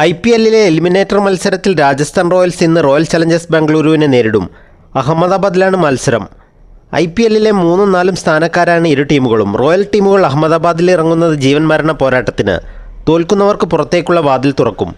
I P എല്ലിലെ eliminator മത്സരത്തിൽ Rajasthan Royals ഇന്ന് റോയൽ ചലഞ്ചേഴ്സ് ബാംഗ്ലൂരുവിനെ നേരിടും. അഹമ്മദാബാദിലാണ് മത്സരം. ഐ പി എല്ലിലെ മൂന്നും നാലും സ്ഥാനക്കാരാണ് ഇരു ടീമുകളും. റോയൽ ടീമുകൾ അഹമ്മദാബാദിൽ ഇറങ്ങുന്നത് ജീവൻ മരണ പോരാട്ടത്തിന്. തോൽക്കുന്നവർക്ക് പുറത്തേക്കുള്ള വാതിൽ തുറക്കും.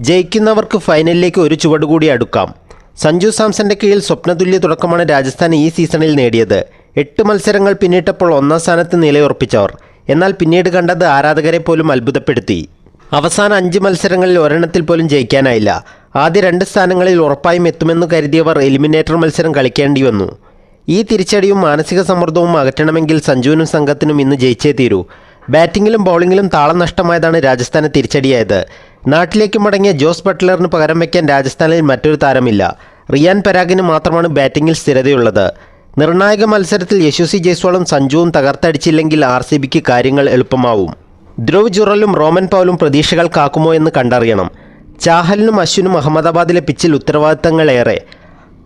ജയിക്കുന്നവർക്ക് ഫൈനലിലേക്ക് ഒരു ചുവട് കൂടി അടുക്കാം. സഞ്ജു സാംസന്റെ കീഴിൽ സ്വപ്നതുല്യ തുടക്കമാണ് രാജസ്ഥാൻ ഈ സീസണിൽ നേടിയത്. എട്ട് മത്സരങ്ങൾ പിന്നിട്ടപ്പോൾ ഒന്നാം സ്ഥാനത്ത് നിലയുറപ്പിച്ചവർ. എന്നാൽ പിന്നീട് കണ്ടത് ആരാധകരെ പോലും അത്ഭുതപ്പെടുത്തി. അവസാന അഞ്ച് മത്സരങ്ങളിൽ ഒരെണ്ണത്തിൽ പോലും ജയിക്കാനായില്ല. ആദ്യ രണ്ട് സ്ഥാനങ്ങളിൽ ഉറപ്പായും എത്തുമെന്ന് കരുതിയവർ എലിമിനേറ്റർ മത്സരം കളിക്കേണ്ടി വന്നു. ഈ തിരിച്ചടിയും മാനസിക സമ്മർദ്ദവും അകറ്റണമെങ്കിൽ സഞ്ജുവിനും സംഘത്തിനും ഇന്ന് ജയിച്ചേ തീരൂ. ബാറ്റിങ്ങിലും ബൗളിങ്ങിലും താളം നഷ്ടമായതാണ് രാജസ്ഥാന് തിരിച്ചടിയായത്. നാട്ടിലേക്ക് മടങ്ങിയ ജോസ് ബട്ട്ലറിന് പകരം വയ്ക്കാൻ രാജസ്ഥാനിൽ മറ്റൊരു താരമില്ല. റിയാൻ പരാഗിന് മാത്രമാണ് ബാറ്റിങ്ങിൽ സ്ഥിരതയുള്ളത്. നിർണായക മത്സരത്തിൽ യശസ്വി ജയ്സ്വാളും സഞ്ജുവും തകർത്തടിച്ചില്ലെങ്കിൽ ആർ സി ബിക്ക് കാര്യങ്ങൾ എളുപ്പമാവും. ധ്രുവ് ജുറലും റോമൻ പൗലും പ്രതീക്ഷകൾ കാക്കുമോ എന്ന് കണ്ടറിയണം. ചാഹലിനും അശ്വിനും അഹമ്മദാബാദിലെ പിച്ചിൽ ഉത്തരവാദിത്തങ്ങളേറെ.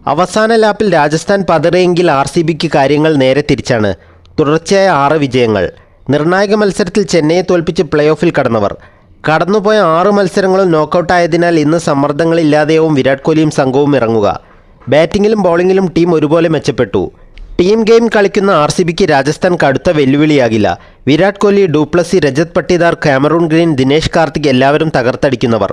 അവസാന ലാപ്പിൽ രാജസ്ഥാൻ പതറിയെങ്കിൽ ആർ സി ബിക്ക് കാര്യങ്ങൾ നേരെ തിരിച്ചാണ്. തുടർച്ചയായ ആറ് വിജയങ്ങൾ. നിർണായക മത്സരത്തിൽ ചെന്നൈയെ തോൽപ്പിച്ച് പ്ലേ ഓഫിൽ കടന്നവർ. കടന്നുപോയ ആറ് മത്സരങ്ങളും നോക്കൌട്ടായതിനാൽ ഇന്ന് സമ്മർദ്ദങ്ങളില്ലാതെയാവും വിരാട് കോഹ്ലിയും സംഘവും ഇറങ്ങുക. ബാറ്റിങ്ങിലും ബൗളിങ്ങിലും ടീം ഒരുപോലെ മെച്ചപ്പെട്ടു. ടീം ഗെയിം കളിക്കുന്ന ആർ സി ബിക്ക് രാജസ്ഥാൻ കടുത്ത വെല്ലുവിളിയാകില്ല. Virat Kohli du Plessis Rajat Patidar Cameron Green Dinesh Karthik എല്ലാവരും തകർത്തടിക്കുന്നവർ.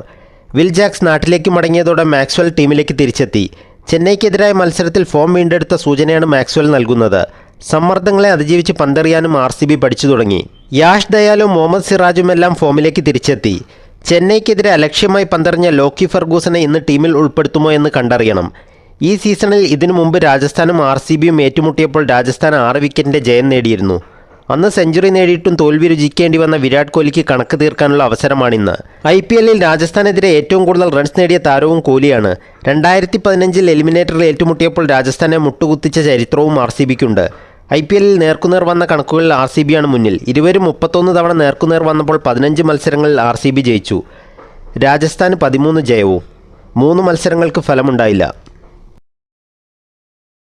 വിൽ ജാക്സ് നാട്ടിലേക്ക് മടങ്ങിയതോടെ മാക്സ്വൽ ടീമിലേക്ക് തിരിച്ചെത്തി. ചെന്നൈക്കെതിരായ മത്സരത്തിൽ ഫോം വീണ്ടെടുത്ത സൂചനയാണ് മാക്സ്വൽ നൽകുന്നത്. സമ്മർദ്ദങ്ങളെ അതിജീവിച്ച് പന്തെറിയാനും ആർ സി ബി പഠിച്ചു തുടങ്ങി. യാഷ് ദയാലും മുഹമ്മദ് സിറാജുമെല്ലാം ഫോമിലേക്ക് തിരിച്ചെത്തി. ചെന്നൈക്കെതിരെ അലക്ഷ്യമായി പന്തെറിഞ്ഞ ലോക്കി ഫെർഗൂസനെ ഇന്ന് ടീമിൽ ഉൾപ്പെടുത്തുമോ എന്ന് കണ്ടറിയണം. ഈ സീസണിൽ ഇതിനു മുമ്പ് രാജസ്ഥാനും ആർ സി ബിയും ഏറ്റുമുട്ടിയപ്പോൾ രാജസ്ഥാൻ ആറ് വിക്കറ്റിന്റെ ജയം നേടിയിരുന്നു. അന്ന് സെഞ്ചുറി നേടിയിട്ടും തോൽവി രുചിക്കേണ്ടി വന്ന വിരാട് കോഹ്ലിക്ക് കണക്ക് തീർക്കാനുള്ള അവസരമാണിന്ന് ഐ പി എല്ലിൽ രാജസ്ഥാനെതിരെ ഏറ്റവും കൂടുതൽ റൺസ് നേടിയ താരവും കോഹ്ലിയാണ് രണ്ടായിരത്തി പതിനഞ്ചിൽ എലിമിനേറ്ററിൽ ഏറ്റുമുട്ടിയപ്പോൾ രാജസ്ഥാനെ മുട്ടുകുത്തിച്ച ചരിത്രവും ആർ സി ബിക്കുണ്ട് ഐ പി എല്ലിൽ നേർക്കുനേർ വന്ന കണക്കുകളിൽ ആർ സി ബിയാണ് മുന്നിൽ. ഇരുവരും മുപ്പത്തൊന്ന് തവണ നേർക്കുനേർ വന്നപ്പോൾ പതിനഞ്ച് മത്സരങ്ങളിൽ ആർ സി ബി ജയിച്ചു. രാജസ്ഥാന് പതിമൂന്ന് ജയവും. മൂന്ന് മത്സരങ്ങൾക്ക് ഫലമുണ്ടായില്ല.